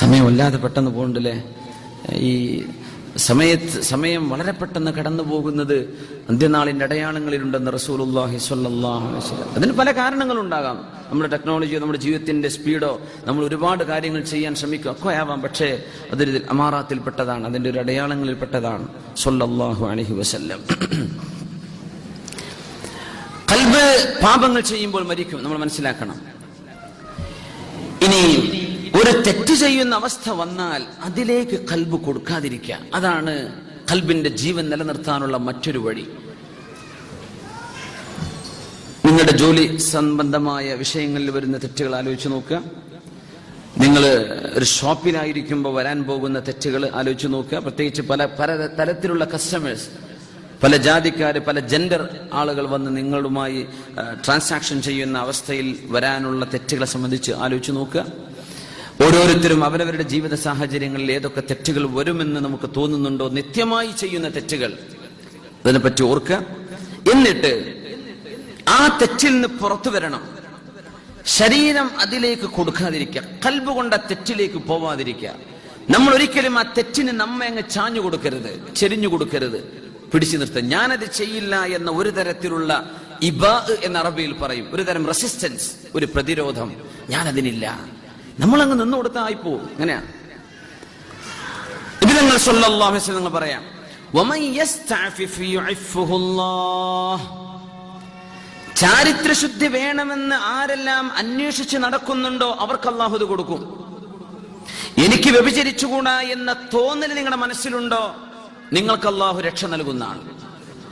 സമയം വല്ലാതെ പെട്ടെന്ന് പോകണ്ടല്ലേ? ഈ സമയത്ത് സമയം വളരെ പെട്ടെന്ന് കടന്നു പോകുന്നത് അന്ത്യനാളിന്റെ അടയാളങ്ങളിലുണ്ടെന്ന് അലൈഹി വസല്ലം. അതിന് പല കാരണങ്ങളുണ്ടാകാം. നമ്മുടെ ടെക്നോളജിയോ നമ്മുടെ ജീവിതത്തിന്റെ സ്പീഡോ നമ്മൾ ഒരുപാട് കാര്യങ്ങൾ ചെയ്യാൻ ശ്രമിക്കും. ഒക്കെ ആവാം പക്ഷേ അതൊരു അമാറാത്തിൽ പെട്ടതാണ് അതിന്റെ ഒരു അടയാളങ്ങളിൽ പെട്ടതാണ് സൊല്ലാഹു അലൈഹി വസല്ലം. കൽബ് പാപങ്ങൾ ചെയ്യുമ്പോൾ മരിക്കും. നമ്മൾ മനസ്സിലാക്കണം. ഇനി ഒരു തെറ്റ് ചെയ്യുന്ന അവസ്ഥ വന്നാൽ അതിലേക്ക് കൽബ് കൊടുക്കാതിരിക്കുക. അതാണ് കൽബിന്റെ ജീവൻ നിലനിർത്താനുള്ള മറ്റൊരു വഴി. നിങ്ങളുടെ ജോലി സംബന്ധമായ വിഷയങ്ങളിൽ വരുന്ന തെറ്റുകൾ ആലോചിച്ച് നോക്കുക. നിങ്ങൾ ഒരു ഷോപ്പിലായിരിക്കുമ്പോൾ വരാൻ പോകുന്ന തെറ്റുകൾ ആലോചിച്ച് നോക്കുക. പ്രത്യേകിച്ച് പല പല തരത്തിലുള്ള കസ്റ്റമേഴ്സ് പല ജാതിക്കാർ പല ജെൻഡർ ആളുകൾ വന്ന് നിങ്ങളുമായി ട്രാൻസാക്ഷൻ ചെയ്യുന്ന അവസ്ഥയിൽ വരാനുള്ള തെറ്റുകളെ സംബന്ധിച്ച് ആലോചിച്ച് നോക്കുക. ഓരോരുത്തരും അവരവരുടെ ജീവിത സാഹചര്യങ്ങളിൽ ഏതൊക്കെ തെറ്റുകൾ വരുമെന്ന് നമുക്ക് തോന്നുന്നുണ്ടോ? നിത്യമായി ചെയ്യുന്ന തെറ്റുകൾ. അതിനെപ്പറ്റി ഓർക്കുക. എന്നിട്ട് ആ തെറ്റിൽ നിന്ന് പുറത്തു വരണം. ശരീരം അതിലേക്ക് കൊടുക്കാതിരിക്കുക. കൽബ് കൊണ്ട് ആ തെറ്റിലേക്ക് പോവാതിരിക്കുക. നമ്മൾ ഒരിക്കലും ആ തെറ്റിന് നമ്മെ അങ്ങ് ചാഞ്ഞു കൊടുക്കരുത് ചെരിഞ്ഞു കൊടുക്കരുത്. പിടിച്ചു നിർത്തുക. ഞാനത് ചെയ്യില്ല എന്ന ഒരു തരത്തിലുള്ള ഇബാ എന്ന് അറബിയിൽ പറയും. ഒരു തരം റെസിസ്റ്റൻസ് ഒരു പ്രതിരോധം. ഞാനതിനില്ല. നമ്മളങ്ങ് നിന്ന് കൊടുത്താൽ ആയിപ്പോ അങ്ങനെയാ ഇത് നിങ്ങൾ അലൈഹി വസല്ലം പറയാം. വമൻ യസ്തഅഫിഫ് ചാരിത്രശുദ്ധി വേണമെന്ന് ആരെല്ലാം അന്വേഷിച്ച് നടക്കുന്നുണ്ടോ അവർക്ക് അള്ളാഹു ഇത് കൊടുക്കും. എനിക്ക് വ്യഭിചരിച്ചുകൂടാ എന്ന തോന്നൽ നിങ്ങളുടെ മനസ്സിലുണ്ടോ? നിങ്ങൾക്ക് അള്ളാഹു രക്ഷ നൽകുന്നതാണ്.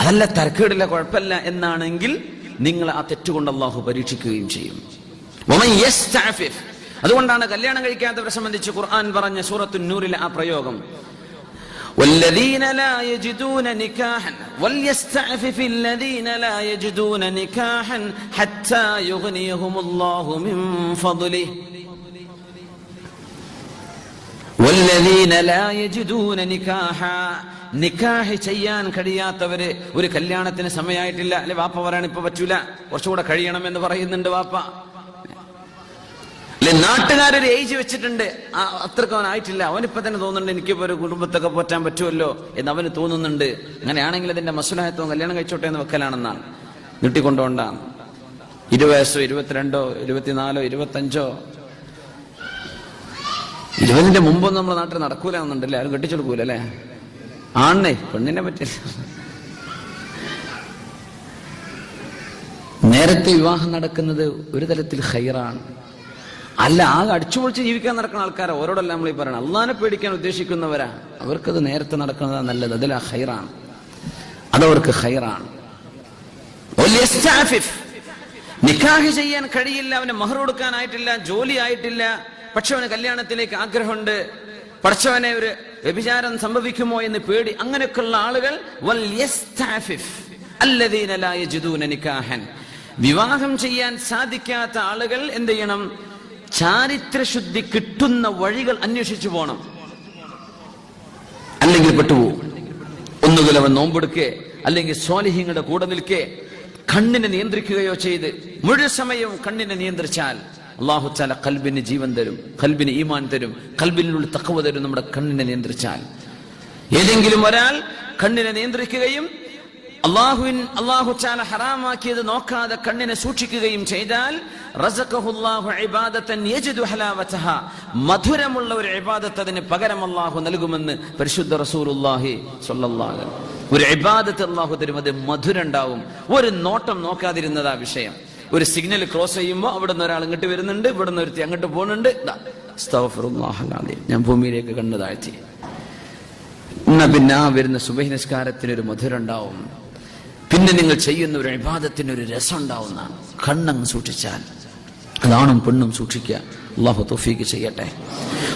അതല്ല തരക്കേടില്ല കുഴപ്പമില്ല എന്നാണെങ്കിൽ നിങ്ങൾ ആ തെറ്റുകൊണ്ട് അള്ളാഹു പരീക്ഷിക്കുകയും ചെയ്യും. അതുകൊണ്ടാണ് കല്യാണം കഴിക്കാത്തവരെ സംബന്ധിച്ച് ഖുർആൻ പറഞ്ഞ സൂറത്തു നൂറിലെ ആ പ്രയോഗം والذين لا يجدون نكاحا وليستعفف الذين لا يجدون نكاحا حتى يغنيهم الله من فضله والذين لا يجدون نكاحا നിക്കാഹ് ചെയ്യാൻ കഴിയാത്തവര് ഒരു കല്യാണത്തിന് സമയമായിട്ടില്ല അല്ലെ വാപ്പ പറയാൻ ഇപ്പൊ പറ്റൂല കുറച്ചുകൂടെ കഴിയണം എന്ന് പറയുന്നുണ്ട് വാപ്പ അല്ലെ നാട്ടുകാരൊരു ഏജ് വെച്ചിട്ടുണ്ട്. ആ, അത്രയ്ക്ക് അവൻ ആയിട്ടില്ല. അവനിപ്പോ തന്നെ തോന്നുന്നുണ്ട് എനിക്കിപ്പോ ഒരു കുടുംബത്തൊക്കെ പോറ്റാൻ പറ്റുമല്ലോ എന്ന് അവന് തോന്നുന്നുണ്ട്. അങ്ങനെയാണെങ്കിൽ അതിന്റെ മസുലായത്വം കല്യാണം കഴിച്ചോട്ടെ എന്ന് വെക്കലാണെന്നാണ് നീട്ടിക്കൊണ്ടോണ്ടാണ് ഇരുപത് ഇരുപത്തിരണ്ടോ ഇരുപത്തിനാലോ ഇരുപത്തഞ്ചോ. ഇരുപതിന്റെ മുമ്പൊന്നും നമ്മുടെ നാട്ടിൽ നടക്കൂല എന്നുണ്ടല്ലേ? ആരും കെട്ടിച്ചെടുക്കൂല അല്ലേ? ആണേ പെണ്ണിനെ പറ്റില്ല. നേരത്തെ വിവാഹം നടക്കുന്നത് ഒരു തരത്തിൽ ഹൈറാണ് അല്ല ആ അടിച്ചുപൊളിച്ച് ജീവിക്കാൻ നടക്കുന്ന ആൾക്കാരെ. ഓരോടല്ല നമ്മൾ ഈ പറയണം. അള്ളാനെ പേടിക്കാൻ ഉദ്ദേശിക്കുന്നവരാ. അവർക്കത് നേരത്തെ നടക്കുന്നതാ നല്ലത്. അതിൽ ആ ഹൈറാണ് അതവർക്ക് ഹൈറാണ്. നിക്കാഹ് ചെയ്യാൻ കഴിയില്ല അവന് മഹർ കൊടുക്കാനായിട്ടില്ല ജോലി ആയിട്ടില്ല പക്ഷെ അവന് കല്യാണത്തിലേക്ക് ആഗ്രഹമുണ്ട്. പഠിച്ചവനെ ഒരു വ്യഭിചാരം സംഭവിക്കുമോ എന്ന് പേടി. അങ്ങനെയൊക്കെയുള്ള ആളുകൾ. വിവാഹം ചെയ്യാൻ സാധിക്കാത്ത ആളുകൾ എന്ത് ചെയ്യണം? ചാരിത്രശുദ്ധി കിട്ടുന്ന വഴികൾ അന്വേഷിച്ചു പോകണം അല്ലെങ്കിൽ പെട്ടുപോകും. ഒന്നുകിൽ അവൻ നോമ്പെടുക്കേ അല്ലെങ്കിൽ സ്വാലിഹിങ്ങളുടെ കൂടെ നിൽക്കേ കണ്ണിനെ നിയന്ത്രിക്കുകയോ ചെയ്ത് മുഴുവൻ സമയവും കണ്ണിനെ നിയന്ത്രിച്ചാൽ അള്ളാഹു ചാല കൽബിന് ജീവൻ തരും കൽബിന് ഈമാൻ തരും കൽബിനുള്ള തക്കവ തരും നമ്മുടെ കണ്ണിനെ നിയന്ത്രിച്ചാൽ. ഏതെങ്കിലും ഒരാൾ കണ്ണിനെ നിയന്ത്രിക്കുകയും അള്ളാഹുവിൻ അള്ളാഹു ചാല ഹറാമാക്കിയത് നോക്കാതെ കണ്ണിനെ സൂക്ഷിക്കുകയും ചെയ്താൽ. മധുരമുള്ള ഒരു ഇബാദത്ത് പകരം അള്ളാഹു നൽകുമെന്ന് പരിശുദ്ധ സ്വല്ലല്ലാഹു ഒരു ഇബാദത്ത് അള്ളാഹു തരും അത് മധുരണ്ടാവും. ഒരു നോട്ടം നോക്കാതിരുന്നതാ വിഷയം. ഒരു സിഗ്നൽ ക്രോസ് ചെയ്യുമ്പോൾ അവിടെ നിന്ന് ഒരാൾ ഇങ്ങോട്ട് വരുന്നുണ്ട് ഇവിടെ നിന്ന് ഒരുത്തി അങ്ങോട്ട് പോകുന്നുണ്ട്. ഞാൻ ഭൂമിയിലേക്ക് കണ്ണു താഴ്ത്തി. എന്നാ പിന്നെ ആ വരുന്ന സുബഹി നിസ്കാരത്തിന് ഒരു മധുരം ഉണ്ടാവും പിന്നെ നിങ്ങൾ ചെയ്യുന്ന ഒരു വിവാദത്തിന് ഒരു രസം ഉണ്ടാവുന്നതാണ് കണ്ണങ്ങ് സൂക്ഷിച്ചാൽ അതാണും പെണ്ണും സൂക്ഷിക്കുക. അള്ളാഹു തൊഫീക്ക് ചെയ്യട്ടെ.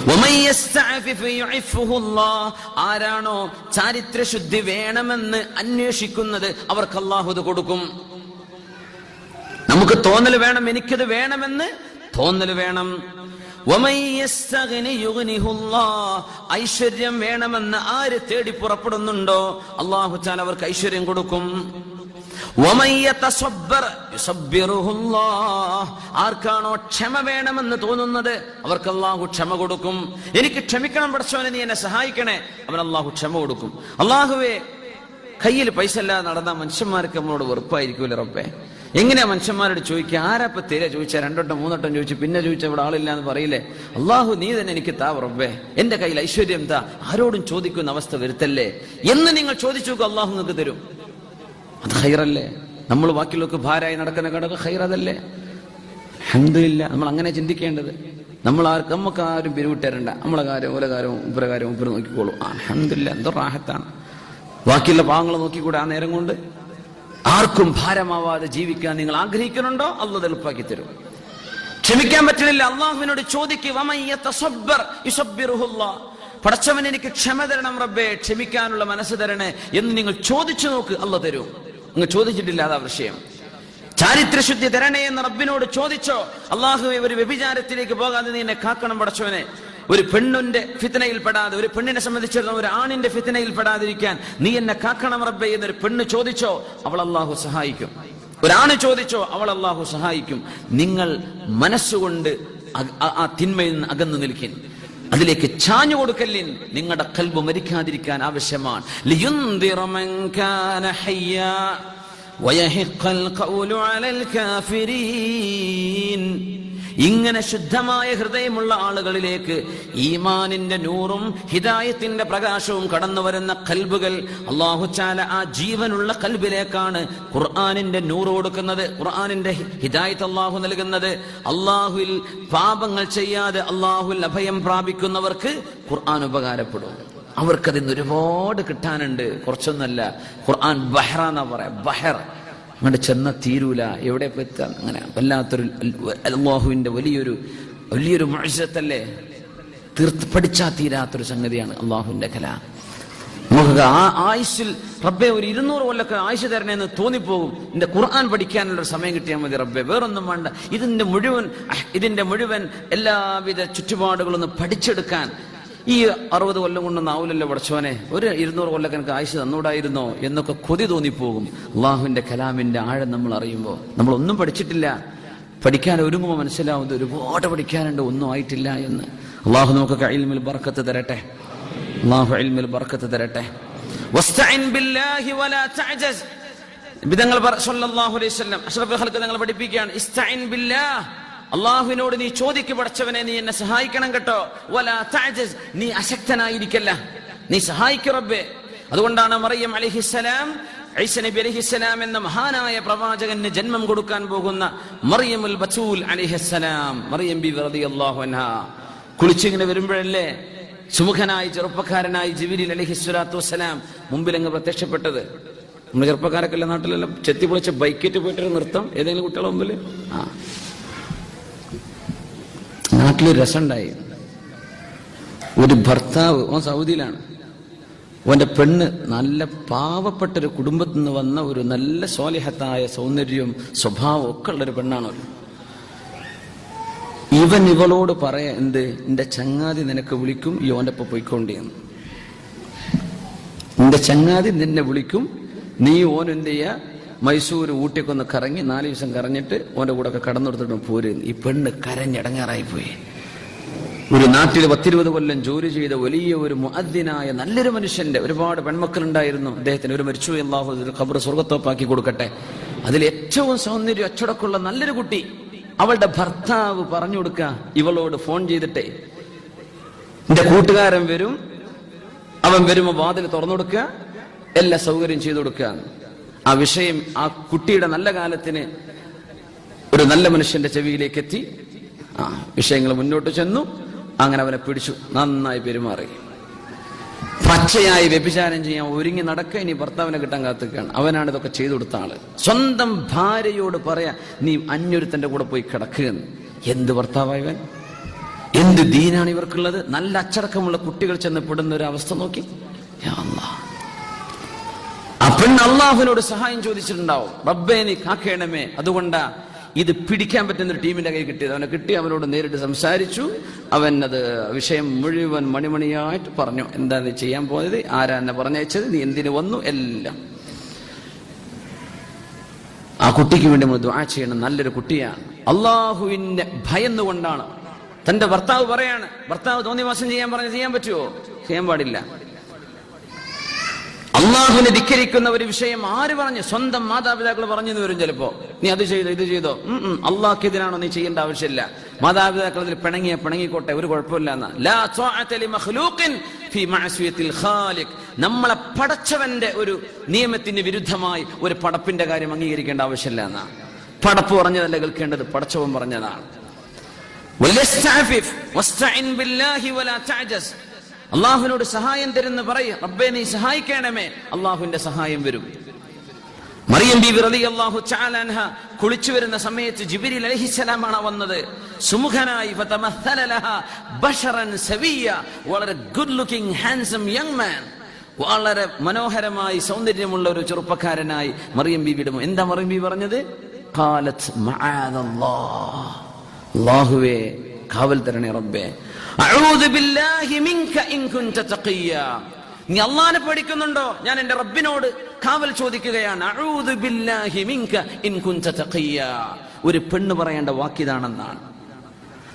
ആരാണോ ചാരിത്ര ശുദ്ധി ആരാണോ ചാരിത്രശുദ്ധി വേണമെന്ന് അന്വേഷിക്കുന്നത് അവർക്ക് അള്ളാഹു ഇത് കൊടുക്കും. നമുക്ക് തോന്നൽ വേണം എനിക്കത് വേണമെന്ന് തോന്നൽ വേണം. ഐശ്വര്യം വേണമെന്ന് ആര് തേടി പുറപ്പെടുന്നുണ്ടോ? അള്ളാഹു ചാൻ അവർക്ക് ഐശ്വര്യം കൊടുക്കും. ആർക്കാണോ ക്ഷമ വേണമെന്ന് തോന്നുന്നത് അവർക്ക് അള്ളാഹു ക്ഷമ കൊടുക്കും. എനിക്ക് ക്ഷമിക്കണം പഠിച്ചവനെ നീ എന്നെ സഹായിക്കണേ. അവൻ അള്ളാഹു ക്ഷമ കൊടുക്കും. അള്ളാഹുവെ കയ്യിൽ പൈസ ഇല്ലാതെ നടന്ന മനുഷ്യന്മാർക്ക് നമ്മളോട് വെറുപ്പായിരിക്കുമല്ലോ റബ്ബേ. എങ്ങനെയാ മനുഷ്യന്മാരോട് ചോദിക്കുക? ആരപ്പ തീരെ ചോദിച്ചാൽ രണ്ടോട്ടം മൂന്നോട്ടം ചോദിച്ചു പിന്നെ ചോദിച്ചാൽ ഇവിടെ ആളില്ല എന്ന് പറയില്ലേ? അള്ളാഹു നീ തന്നെ എനിക്ക് താ റബ്ബേ. എന്റെ കയ്യിൽ ഐശ്വര്യം താ. ആരോടും ചോദിക്കുന്ന അവസ്ഥ വരുത്തല്ലേ? എന്ന് നിങ്ങൾ ചോദിച്ചു നോക്കുക അള്ളാഹു നിങ്ങൾക്ക് തരും. അത് ഹൈറല്ലേ നമ്മൾ ബാക്കിയുള്ളവർക്ക് ഭാരമായി നടക്കുന്ന കടക്ക് ഹൈറതല്ലേ അഹമ്മദില്ല നമ്മൾ അങ്ങനെ ചിന്തിക്കേണ്ടത്. നമ്മൾ ആർക്ക് നമുക്ക് ആരും പിരിവിട്ടരണ്ട. നമ്മളെ കാര്യം ഓല കാര്യവും ഉപ്പര കാര്യവും ഉപ്പര നോക്കിക്കോളൂ. അഹമ്മദില്ല എന്തോ റാഹത്താണ്. ബാക്കിയുള്ള പാവങ്ങളെ നോക്കിക്കൂടെ ആ നേരം കൊണ്ട്? ആർക്കും ഭാരമാവാതെ ജീവിക്കാൻ നിങ്ങൾ ആഗ്രഹിക്കുന്നുണ്ടോ? അള്ളത് എളുപ്പാക്കി തരും. ക്ഷമിക്കാൻ പറ്റുന്നില്ല. അള്ളാഹുവിനോട് ചോദിക്കുക പടച്ചവൻ എനിക്ക് ക്ഷമ തരണം റബ്ബേ ക്ഷമിക്കാനുള്ള മനസ്സ് തരണേ എന്ന് നിങ്ങൾ ചോദിച്ചു നോക്ക് അല്ല തരും. നിങ്ങൾ ചോദിച്ചിട്ടില്ല അതാ വിഷയം. ചാരിത്രശുദ്ധി തരണേ എന്ന് റബ്ബിനോട് ചോദിച്ചോ? അള്ളാഹു ഒരു വ്യഭിചാരത്തിലേക്ക് പോകാതെ നീ എന്നെ കാക്കണം പടച്ചവനെ ഒരു പെണ്ണിന്റെ ഫിത്തനയിൽ പെടാതെ ഒരു പെണ്ണിനെ സംബന്ധിച്ചിടത്തോളം ഒരു ആണിന്റെ ഫിത്തനയിൽ പെടാതിരിക്കാൻ നീ എന്നെ കാക്കണം റബ്ബെ എന്നൊരു പെണ്ണ് ചോദിച്ചോ അവൾ അള്ളാഹു സഹായിക്കും ഒരാണ് ചോദിച്ചോ അവൾ അള്ളാഹു സഹായിക്കും നിങ്ങൾ മനസ്സുകൊണ്ട് അക- ആ- ആ തിന്മയിൽ നിന്ന് അകന്നു നിൽക്കിൻ അതിലേക്ക് ചാഞ്ഞു കൊടുക്കല്ലിൻ നിങ്ങളുടെ കൽബ് മരിക്കാതിരിക്കാൻ ആവശ്യമാണ് ലിയുന്ദിറ മൻ കാന ഹയ്യാ ويحق القول على الكافرين ഇങ്ങനെ ശുദ്ധമായ ഹൃദയമുള്ള ആളുകളിലേക്ക് ഈമാനിന്റെ നൂറും ഹിദായത്തിന്റെ പ്രകാശവും കടന്നു വരുന്ന കൽബുകൾ അള്ളാഹുച്ചാല ആ ജീവനുള്ള കൽബിലേക്കാണ് ഖുർആാനിന്റെ നൂറ് കൊടുക്കുന്നത്. ഖുർആാനിന്റെ ഹിദായത്ത് അള്ളാഹു നൽകുന്നത്. അള്ളാഹുവിൽ പാപങ്ങൾ ചെയ്യാതെ അള്ളാഹുൽ അഭയം പ്രാപിക്കുന്നവർക്ക് ഖുർആൻ ഉപകാരപ്പെടും. അവർക്കതിന്ന് ഒരുപാട് കിട്ടാനുണ്ട്. കുറച്ചൊന്നല്ല. ഖുർആൻ ബഹ്റ എന്നാ പറയാ. ബഹർ. അങ്ങോട്ട് ചെന്ന തീരൂല. എവിടെ എത്താൻ അങ്ങനെ. വല്ലാത്തൊരു അള്ളാഹുവിന്റെ വലിയൊരു വലിയൊരു മഴത്തല്ലേ തീർത്ത് പഠിച്ചാ തീരാത്തൊരു സംഗതിയാണ് അള്ളാഹുവിന്റെ കല. നമുക്ക് ആ ആയുഷിൽ റബ്ബെ ഒരു ഇരുന്നൂറ് കൊല്ലൊക്കെ ആയുഷ് തരണേന്ന് തോന്നിപ്പോകും. എന്റെ ഖുർആൻ പഠിക്കാനുള്ള സമയം കിട്ടിയാൽ മതി റബ്ബെ. വേറൊന്നും വേണ്ട. ഇതിന്റെ മുഴുവൻ ഇതിന്റെ മുഴുവൻ എല്ലാവിധ ചുറ്റുപാടുകളൊന്നും പഠിച്ചെടുക്കാൻ ഈ അറുപത് കൊല്ലം കൊണ്ട് ആവില്ലല്ലോ പഠിച്ചവനെ ഒരു ഇരുന്നൂറ് കൊല്ലൊക്കെ എനിക്ക് ആയുസ് തന്നൂടായിരുന്നോ? എന്നൊക്കെ കൊതി തോന്നിപ്പോകും. അള്ളാഹുവിന്റെ കലാമിന്റെ ആഴം നമ്മൾ അറിയുമ്പോൾ. നമ്മൾ ഒന്നും പഠിച്ചിട്ടില്ല. പഠിക്കാൻ ഒരുങ്ങുമ്പോൾ മനസ്സിലാവുന്നത് ഒരുപാട് പഠിക്കാനുണ്ട്. ഒന്നും ആയിട്ടില്ല എന്ന്. അള്ളാഹു നമുക്ക് ഇൽമിൽ ബർക്കത്ത് തരട്ടെ. അള്ളാഹു ഇൽമിൽ ബർക്കത്ത് തരട്ടെ. തങ്ങൾ പഠിപ്പിക്കുകയാണ്. അള്ളാഹുവിനോട് നീ ചോദിക്ക് പഠിച്ചവനെ നീ എന്നെ സഹായിക്കണം കേട്ടോ. നീ അശക്തനായിരിക്കല്ല. നീ സഹായിക്കു റബ്ബേ. അതുകൊണ്ടാണ് മറിയം അലൈഹിസ്സലാം ഈസ നബി അലൈഹിസ്സലാം എന്ന മഹാനായ പ്രവാചകന് ജന്മം കൊടുക്കാൻ പോകുന്ന മറിയമുൽ ബസൂൽ അലൈഹിസ്സലാം മറിയം ബി റളിയല്ലാഹു അൻഹാ. കുളിച്ചിങ്ങനെ വരുമ്പോഴല്ലേ സുമുഖനായി ചെറുപ്പക്കാരനായി ജിബിരിൽ അലഹി സ്വലാത്തു വസ്സലാം മുമ്പിൽ അങ്ങ് പ്രത്യക്ഷപ്പെട്ടത്. നമ്മുടെ ചെറുപ്പക്കാരൊക്കെ നാട്ടിലെല്ലാം? ചെത്തി പൊളിച്ച ബൈക്കറ്റ് പോയിട്ടൊരു നൃത്തം? ഏതെങ്കിലും കുട്ടികളുടെ മുമ്പിൽ ആ. നാട്ടിലൊരു രസമുണ്ടായി. ഒരു ഭർത്താവ് ഓൻ സൗദിയിലാണ്. ഓന്റെ പെണ്ണ് നല്ല പാവപ്പെട്ട ഒരു കുടുംബത്തിൽ നിന്ന് വന്ന ഒരു നല്ല സ്വാലിഹത്തായ സൗന്ദര്യവും സ്വഭാവവും ഒക്കെ ഉള്ള ഒരു പെണ്ണാണ് ഇവൻ ഇവളോട് പറയാ എന്ത്? എന്റെ ചങ്ങാതി നിനക്ക് വിളിക്കും ഈ ഓന്റെ ഒപ്പം പോയിക്കൊണ്ടേന്ന് എന്റെ ചങ്ങാതി നിന്നെ വിളിക്കും നീ ഓൻ എന്ത് ചെയ്യ? മൈസൂർ ഊട്ടിയൊക്കെ ഒന്ന് കറങ്ങി നാല് ദിവസം കറങ്ങിട്ട് ഓന്റെ കൂടെ ഒക്കെ കടന്നെടുത്തിട്ട് പോരുന്നു ഈ പെണ്ണ് കരഞ്ഞടങ്ങാറായിപ്പോയി. ഒരു നാട്ടിൽ പത്തിരുപത് കൊല്ലം ജോലി ചെയ്ത വലിയ ഒരു മുഅദ്ദിനായ നല്ലൊരു മനുഷ്യന്റെ ഒരുപാട് പെൺമക്കളുണ്ടായിരുന്നു. അദ്ദേഹത്തിന് ഒരു മരിച്ചു. അള്ളാഹു ഖബർ സ്വർഗത്തോപ്പാക്കി കൊടുക്കട്ടെ. അതിൽ ഏറ്റവും സൗന്ദര്യം അച്ചടക്കമുള്ള നല്ലൊരു കുട്ടി അവളുടെ ഭർത്താവ് പറഞ്ഞു കൊടുക്കുക. ഇവളോട് ഫോൺ ചെയ്തിട്ടേ എന്റെ കൂട്ടുകാരൻ വരും. അവൻ വരുമ്പോ വാതിൽ തുറന്നു കൊടുക്കുക. എല്ലാ സൗകര്യം ചെയ്തു കൊടുക്കുക. ആ വിഷയം ആ കുട്ടിയുടെ നല്ല കാലത്തിന് ഒരു നല്ല മനുഷ്യന്റെ ചെവിയിലേക്ക് എത്തി ആ വിഷയങ്ങൾ മുന്നോട്ട് ചെന്നു. അങ്ങനെ അവനെ പിടിച്ചു. നന്നായി പെരുമാറി. പച്ചയായി വ്യഭിചാരം ചെയ്യാൻ ഒരുങ്ങി നടക്കുക ഇനി ഭർത്താവിനെ കിട്ടാൻ കാത്തുകയാണ് അവനാണ് ഇതൊക്കെ ചെയ്തു കൊടുത്ത ആൾ. സ്വന്തം ഭാര്യയോട് പറയാ നീ അന്യൊരുത്തന്റെ കൂടെ പോയി കിടക്കുകയെന്ന്. എന്ത് ഭർത്താവായവൻ എന്ത് ദീനാണ് ഇവർക്കുള്ളത്? നല്ല അച്ചടക്കമുള്ള കുട്ടികൾ ചെന്ന് പെടുന്ന ഒരു അവസ്ഥ നോക്കി. യാ പെണ്ണ് അള്ളാഹുവിനോട് സഹായം ചോദിച്ചിട്ടുണ്ടാവും. റബ്ബേ നീ കാക്കേണമേ. അതുകൊണ്ടാ ഇത് പിടിക്കാൻ പറ്റുന്ന ഒരു ടീമിന്റെ കൈ കിട്ടിയത്. അവനെ കിട്ടി അവനോട് നേരിട്ട് സംസാരിച്ചു. അവൻ അത് വിഷയം മുഴുവൻ മണിമണിയായിട്ട് പറഞ്ഞു. എന്താ നീ ചെയ്യാൻ പോയത്? ആരാ എന്നെ പറഞ്ഞയച്ചത്? നീ എന്തിനു വന്നു? എല്ലാം. ആ കുട്ടിക്ക് വേണ്ടി നമ്മൾ ദ്വാ ചെയ്യണം. നല്ലൊരു കുട്ടിയാണ്. അള്ളാഹുവിനെ ഭയന്നുകൊണ്ടാണ് തന്റെ ഭർത്താവ് പറയാണ്. ഭർത്താവ് തോന്നിവാസം ചെയ്യാൻ പറഞ്ഞു ചെയ്യാൻ പറ്റുമോ ചെയ്യാൻ പാടില്ല. അള്ളാഹുവിനെ ധിക്കരിക്കുന്ന ഒരു വിഷയം ആര് പറഞ്ഞു? സ്വന്തം മാതാപിതാക്കൾ പറഞ്ഞു വരും ചിലപ്പോ. നീ അത് ചെയ്തോ ഇത് ചെയ്തോ? അള്ളാഹ്ക്കെതിരാണോ നീ ചെയ്യേണ്ട ആവശ്യമില്ല. മാതാപിതാക്കൾ അതിൽ പിണങ്ങിയ പിണങ്ങിക്കോട്ടെ ഒരു കുഴപ്പമില്ല. നമ്മളെ പടച്ചവന്റെ ഒരു നിയമത്തിന് വിരുദ്ധമായി ഒരു പടപ്പിന്റെ കാര്യം അംഗീകരിക്കേണ്ട ആവശ്യമില്ല എന്നാ പടപ്പ് പറഞ്ഞതല്ല കേൾക്കേണ്ടത് പടച്ചവൻ പറഞ്ഞതാണ്. അള്ളാഹുവിനോട് സഹായം തരുന്ന പറയും റബ്ബെ നീ സഹായിക്കണമേ. അള്ളാഹുവിന്റെ സഹായം വരും. മറിയം ബി വിറലി അള്ളാഹു അൻഹ കുളിച്ചു വരുന്ന സമയത്ത് ജിബിരി അലൈഹിസ്സലാമാണ് വന്നത്. സുമുഖനായി ബശറൻ സവിയ വളരെ good looking handsome young man വളരെ മനോഹരമായി സൗന്ദര്യമുള്ള ഒരു ചെറുപ്പക്കാരനായി മറിയം ബി വിടുമോ എന്താ മറിയം ബി പറഞ്ഞത്? കാലത്ത് അള്ളാഹുവേ കാവൽ തരണേ റബ്ബേ. നീ അള്ളാനെ പേടിക്കുന്നുണ്ടോ ഞാൻ എന്റെ റബ്ബിനോട് കാവൽ ചോദിക്കുകയാണ്. ഒരു പെണ്ണ് പറയേണ്ട വാക്കിതാണെന്നാണ്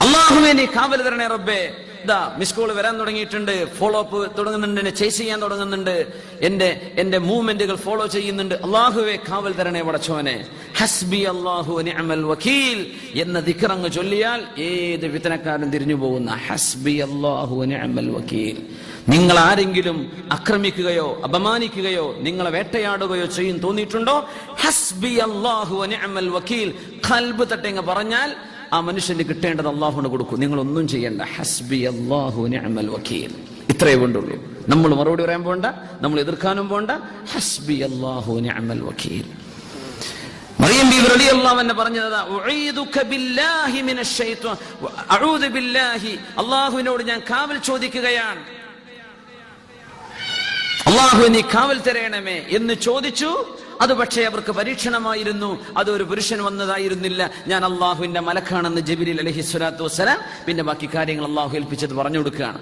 അള്ളാഹുവേ നീ കാവൽ തരണേ റബ്ബേ. ഇതാ മിസ് കോൾ വരാൻ തുടങ്ങിയിട്ടുണ്ട്. ഫോളോ അപ്പ് തുടങ്ങുന്നുണ്ട്. എന്നെ ചേസ് ചെയ്യാൻ തുടങ്ങുന്നുണ്ട്. എന്റെ എന്റെ മൂവ്മെന്റുകൾ ഫോളോ ചെയ്യുന്നുണ്ട്. അള്ളാഹുവെ കാവൽ തരണേ പടച്ചോനെ. ഹസ്ബി അള്ളാഹു അമൽ വക്കീൽ എന്ന ദിക്റങ്ങ് ചൊല്ലിയാൽ ഏത് വിത്തനക്കാരൻ തിരിഞ്ഞു പോകുന്ന ഹസ്ബി അള്ളാഹു അമൽ വക്കീൽ. നിങ്ങൾ ആരെങ്കിലും ആക്രമിക്കുകയോ അപമാനിക്കുകയോ നിങ്ങളെ വേട്ടയാടുകയോ ചെയ്യും തോന്നിയിട്ടുണ്ടോ? ഹസ്ബി അള്ളാഹു അമൽ വക്കീൽ. ഖൽബ് തട്ടെങ്ങ് പറഞ്ഞാൽ ആ മനുഷ്യന് കിട്ടേണ്ടത് അള്ളാഹുവിന് കൊടുക്കും. നിങ്ങൾ ഒന്നും ചെയ്യണ്ട. ഹസ്ബി അള്ളാഹു നിഅമൽ വക്കീൽ. ഇത്രയേ വേണ്ടുള്ളൂ. നമ്മൾ മറുപടി പറയാൻ പോണ്ട. നമ്മൾ എതിർക്കാനും പോണ്ട. ഹസ്ബി അള്ളാഹു നിഅമൽ മറിയം പറഞ്ഞതാ ബില്ലാഹി മിനശ് ശൈത്വാൻ അഊദു ബില്ലാഹി. അള്ളാഹുവിനോട് ഞാൻ കാവൽ ചോദിക്കുകയാണ്. അള്ളാഹു നീ കാവൽ തരയണമേ എന്ന് ചോദിച്ചു അത് പക്ഷേ അവർക്ക് പരീക്ഷണമായിരുന്നു. അത് ഒരു പുരുഷൻ വന്നതായിരുന്നില്ല. ഞാൻ അള്ളാഹുവിന്റെ മലക്കാണെന്ന് ജബിലിൽ അലഹി സ്വലാത്തു വസ്സലാം പിന്നെ ബാക്കി കാര്യങ്ങൾ അള്ളാഹു ഏൽപ്പിച്ചത് പറഞ്ഞു കൊടുക്കുകയാണ്.